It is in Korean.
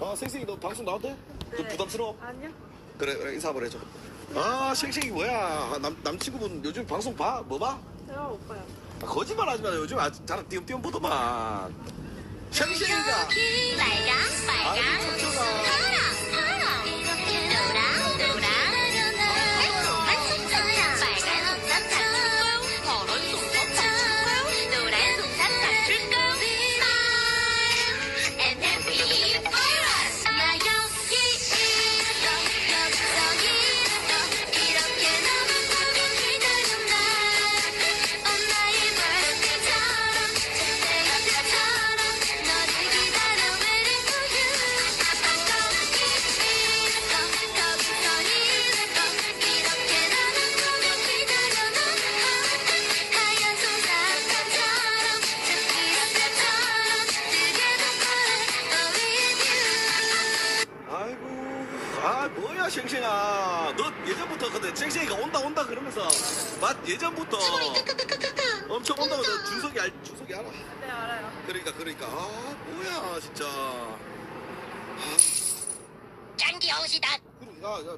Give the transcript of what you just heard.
아 생생이 너 방송? 좀 네. 부담스러워? 아니요. 그래 그래 인사 한번 해줘 아 생생이 뭐야 남, 남친구분 요즘 방송 봐? 뭐 봐? 제가 오빠요. 아, 거짓말 하지 마 요즘 아주 잘 띄엄띄엄 보더만 생생이가 아 뭐야 생생아. 너 예전부터 근데 생생이가 온다 온다 그러면서 맞 예전부터 엄청 온다고 너 준석이 알 준석이 알아? 네 알아요. 그러니까 그러니까. 아 뭐야 진짜. 아. 짠 귀여우시다. 그럼 야야